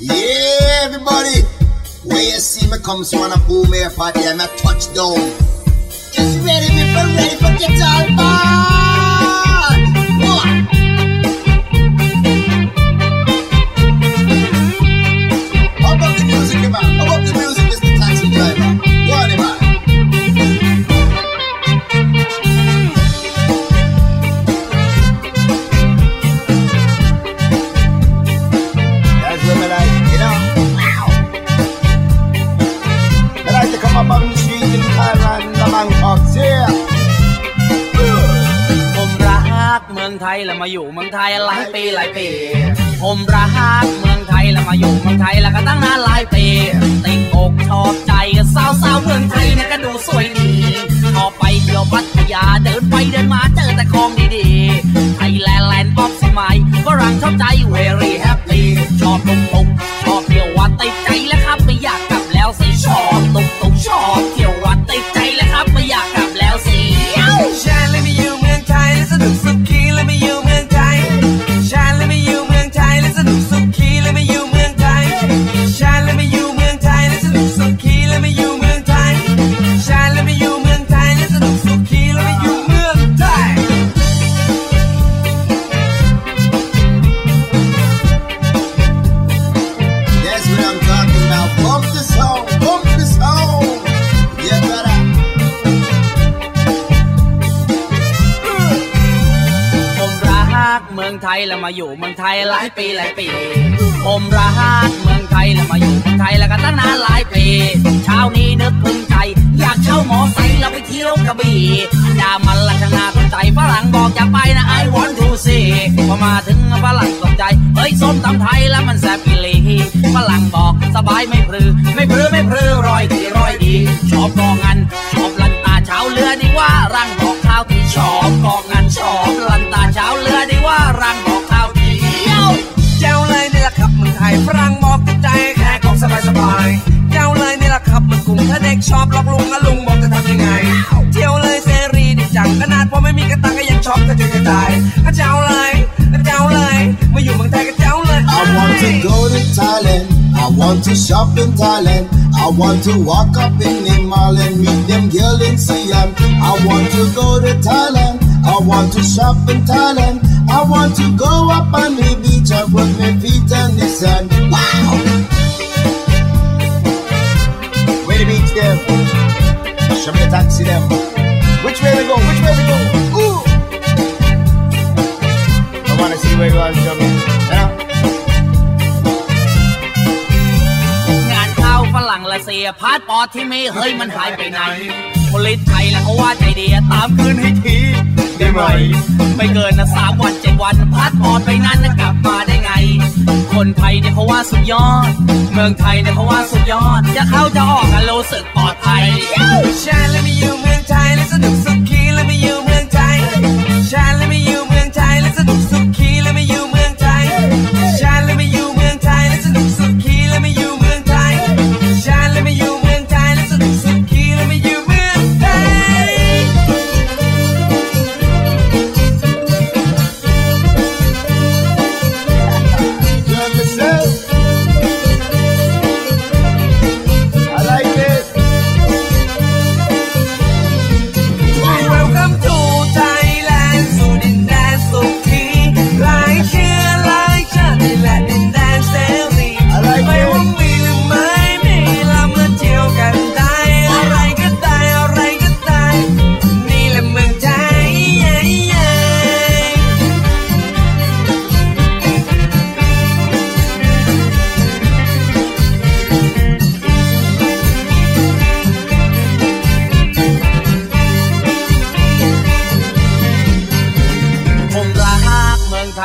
Yeah, everybody. Where you see me come, so when I boom here for them, I touch down. Just ready, people! for ready for guitar? องไทยแล้วมาอยู่เมืองไทยหลายปีหลายปี ผมรักเมืองไทยแล้วมาอยู่เมืองไทยแล้วก็ตั้งนานหลายปี ติดอกชอบใจสาวสาวๆเมืองไทยเนี่ยก็ดูสวยดีพอไปเที่ยวพัทยาเดินไปเดินมาเจอแต่ของดีๆไทยแลนด์แลนด์ออฟสมัยฝรั่งชอบใจ very happy ชอบตุกตุกชอบเที่ยววัดติดใจ That's what I'm talking about. Bump the song, bump the song. Yeah, brother. ผมรักเมืองไทยแล้วมาอยู่เมืองไทยหลายปีหลายปี ผมรักเมืองไทยแล้วมาอยู่เมืองไทยแล้วก็ตั้งนานหลายปีเช้านี้นึกพึงใจ อยากเช่าหมอไซค์แล้วไปเที่ยวกระบี่ดามันละชนาสนใจฝรั่งบอกอยากไปนะ I want to see พอมาถึงฝรั่งสนใจ ยส้มตำไทยแล้วมันแซ่บอีหลีฝรั่งบอกสบายไม่พรือ ไม่พรือไม่พรือรอยดีรอยดีชอบกองงันชอบลันตาเช้าเรือดีว่ารังบอกข้าวที่ชอบกองงันชอบลันตาเช้าเรือดีว่ารังบอกข้าวที่เย้าเจ้าเลยนี่แหละครับเมืองไทยฝรั่งบอกติดใจแค่ของสบายสบายเจ้าเลยนี่แหละครับเมืองกรุงถ้าเด็กชอบหลอกลุงอะลุงบอกจะทำยังไงเที่ยวเลยเสรีดีจังขนาดพอไม่มีกระตังก็ยังชอบกระจุยกระจายเจ้าเลย want to shop in Thailand. I want to walk up in mall and meet them girl in Siam. I want to go to Thailand. I want to shop in Thailand. I want to go up on the beach and put my feet on the sand. Wow! Where the beach them? Show me the taxi them. Which way we go? Which way we go? Ooh! I wanna see where you are, show รั่งละเสียพาสปอร์ตที่มีเฮ้ยมันหายไปไหนผลิตไทยแล้วเขาว่าใจดีตามคืนให้ที ได้ไหมไม่เกินนะสามวันเจ็ดวันพาสปอร์ตไปนั้นนะกลับมาได้ไง คนไทยเนี่ยเขาว่าสุดยอด เมืองไทยเนี่ยเขาว่าสุดยอด จะเข้าจะออกกันรู้สึกปลอดภัยชาและไม่อยู่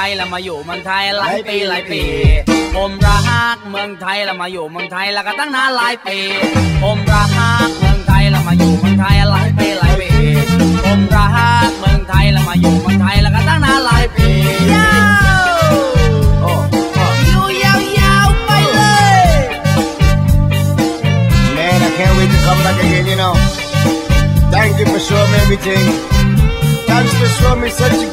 ยแล้วมาอยู่เมืองไทยหลายปีหลายปี ผมรักเมืองไทยแล้วมาอยู่เมืองไทยแล้วก็ตั้งนานหลายปี ผมรักเมืองไทยแล้วมาอยู่เมืองไทยหลายปีหลายปี ผมรักเมืองไทยแล้วมาอยู่เมืองไทยแล้วก็ตั้งนานหลายปียาว Oh, oh. อยู่ยาวๆไปเลย Man, I can't wait to come back again, you know. Thank you for showing me everything. Thanks for showing me such a